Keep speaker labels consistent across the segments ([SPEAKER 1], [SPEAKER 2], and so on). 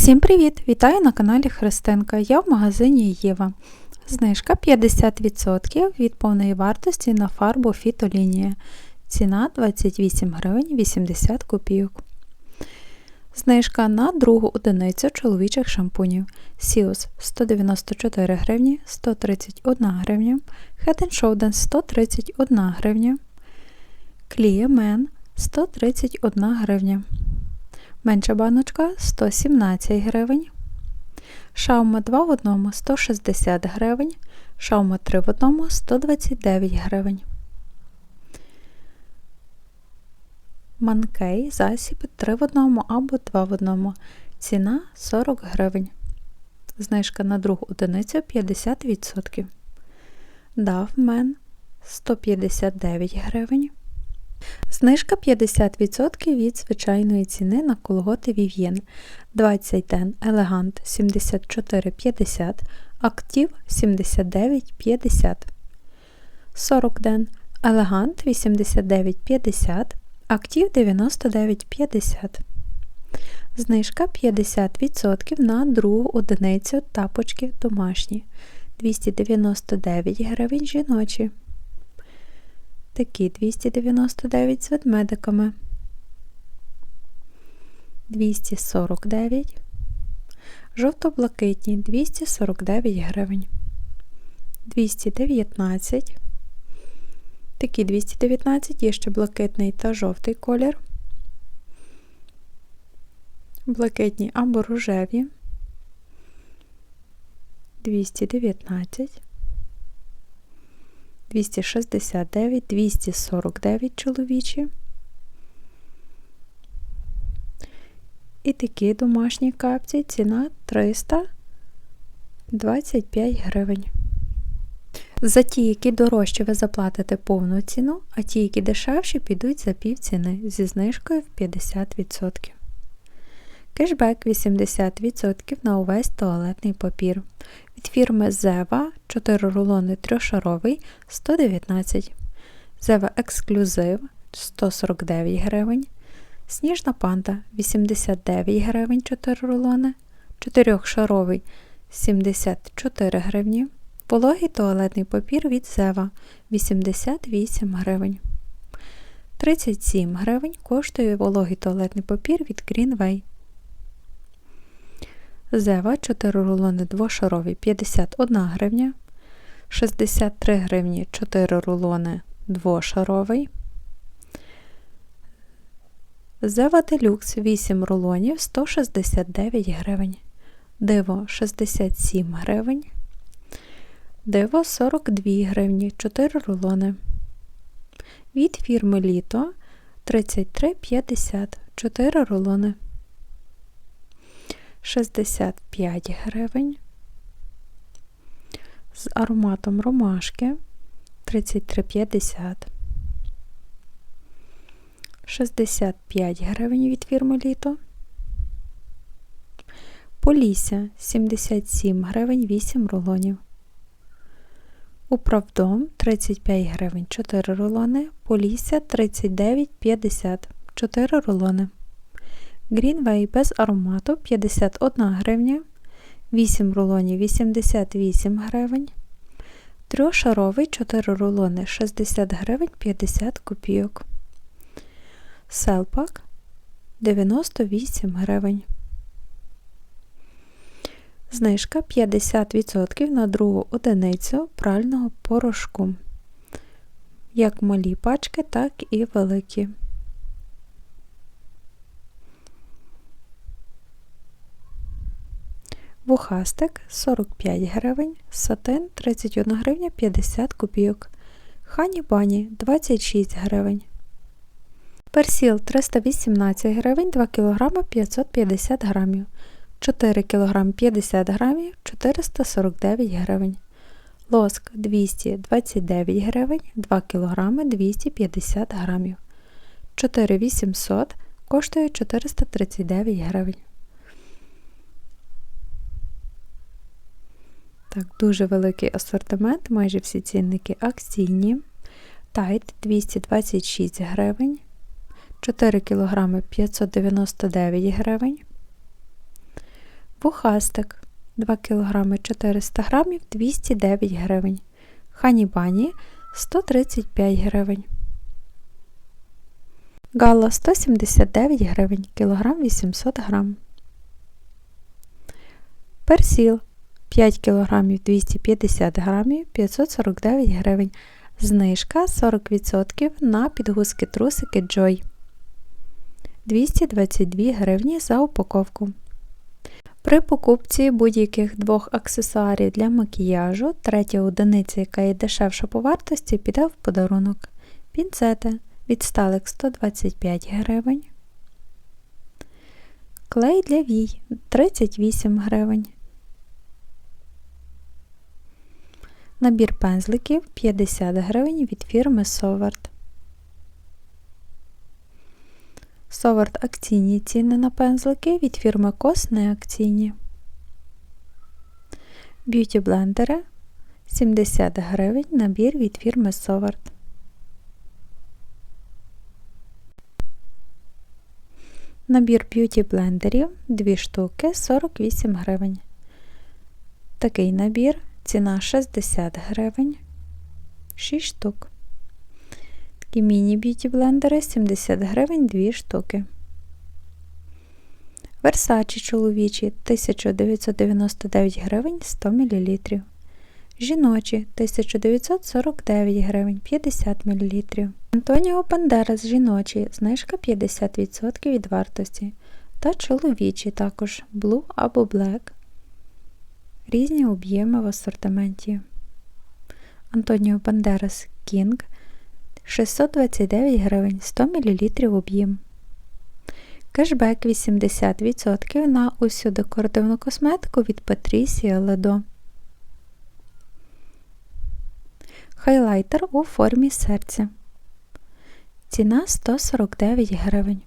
[SPEAKER 1] Усім привіт! Вітаю на каналі Христинка. Я в магазині Єва. Знижка 50% від повної вартості на фарбу фітолінія. Ціна 28 гривень 80 копійок. Знижка на другу одиницю чоловічих шампунів. Сіус 194 гривні 131 гривня. Head Shoulders 131 гривня. Кліємен 131 гривня. Менша баночка 117 гривень. Шаума 2 в одному 160 гривень. Шаума 3 в одному 129 гривень. Манкей засіб 3 в одному або 2 в одному. Ціна 40 гривень. Знижка на другу одиницю 50%. Давмен 159 гривень. Знижка 50% від звичайної ціни на колготи Vivien. 20 ден Елегант 74,50, Актив 79,50. 40 ден Елегант 89,50, Актив 99,50. Знижка 50% на другу одиницю тапочки домашні. 299 гривень жіночі такі 299 з ведмедиками, 249, жовто-блакитні 249 гривень, 219, такі 219 є ще блакитний та жовтий колір, блакитні або рожеві, 219. 269, 249 чоловічі. І такі домашні капці ціна 325 гривень. За ті, які дорожче ви заплатите повну ціну, а ті, які дешевші, підуть за пів ціни зі знижкою в 50%. Кешбек 80% на увесь туалетний папір. Від фірми Зева 4 рулони трьошаровий 119 Зева Ексклюзив 149 гривень. Сніжна панда 89 гривень 4 рулони. 4-шаровий 74 гривні. Пологий туалетний папір від Зева 88 гривень. 37 гривень коштує вологий туалетний папір від Greenway. Зева 4 рулони двошарові 51 гривня, 63 гривні 4 рулони двошаровий. Зева Делюкс 8 рулонів 169 гривень. Диво 67 гривень. Диво 42 гривні 4 рулони. Від фірми Літо 33,50 4 рулони. 65 гривень. З ароматом ромашки 33,50. 65 гривень від фірми літо. Полісся 77 гривень 8 рулонів. Управдом 35 гривень 4 рулони. Полісся 39,50 4 рулони. Greenway без аромату 51 гривня, 8 рулонів 88 гривень, трьошаровий 4 рулони 60 гривень 50 копійок. Селпак 98 гривень. Знижка 50% на другу одиницю прального порошку. Як малі пачки, так і великі. Вухастик 45 гривень, сатин 31 гривня 50 копійок. Хані бані 26 гривень. Персіл 318 гривень 2 кг 550 грамів. 4 кг 50 грамів 449 гривень. Лоск 229 гривень 2 кг 250 грамів. 4800 коштує 439 гривень. Так, Дуже великий асортимент, майже всі цінники акційні. Тайт 226 гривень, 4 кг 599 гривень. Вухастик 2 кг 400 г 209 гривень. Ханібані 135 гривень. Гала 179 гривень, кілограм 800 грам. Персіл 5 кг 250 грамів 549 гривень. Знижка 40% на підгузки трусики Joy. 222 гривні за упаковку. При покупці будь-яких двох аксесуарів для макіяжу, третя одиниця, яка є дешевша по вартості, піде в подарунок. Пінцети від сталик 125 гривень. Клей для вій 38 гривень. Набір пензликів 50 гривень від фірми Соварт. Соварт акційні ціни на пензлики від фірми Кос не акційні. Б'юті блендери 70 гривень набір від фірми Соварт. Набір б'юті блендерів 2 штуки 48 гривень. Такий набір ціна 60 гривень 6 штук. Такі міні-б'юті блендери 70 гривень 2 штуки. Версачі чоловічі 1999 гривень 100 мл. Жіночі 1949 гривень 50 мл. Антоніо Бандерас жіночі знижка 50% від вартості. Та чоловічі також Blue або Black. Різні об'єми в асортименті. Антоніо Бандерас King 629 гривень 100 мл об'єм. Кешбек 80% на усю декоративну косметику від Patricia Ledo. Хайлайтер у формі серця. Ціна 149 гривень.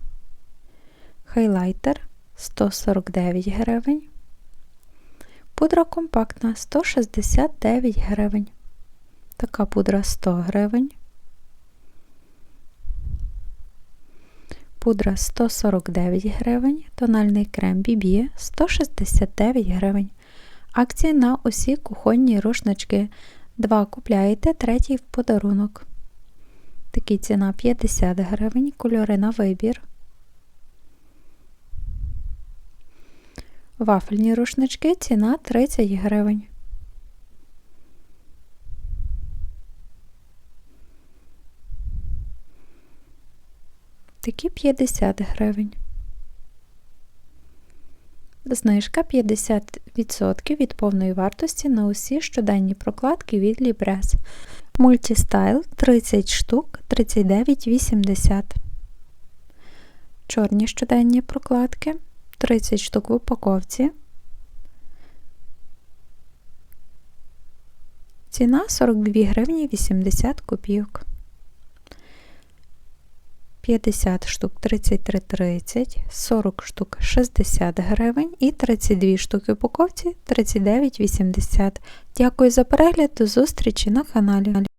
[SPEAKER 1] Хайлайтер 149 гривень. Пудра компактна 169 гривень. Така пудра 100 гривень. Пудра 149 гривень. Тональний крем BB 169 гривень. Акції на усі кухонні рушнички. Два купляєте, третій в подарунок. Такі ціна 50 гривень, кольори на вибір. Вафельні рушнички ціна 30 гривень. Такі 50 гривень. Знижка 50% від повної вартості на усі щоденні прокладки від Libres. Мультістайл 30 штук 39,80. Чорні щоденні прокладки 30 штук в упаковці. Ціна 42 гривні 80 копійок. 50 штук 33,30, 40 штук 60 гривень і 32 штуки упаковці 39,80. Дякую за перегляд, до зустрічі на каналі.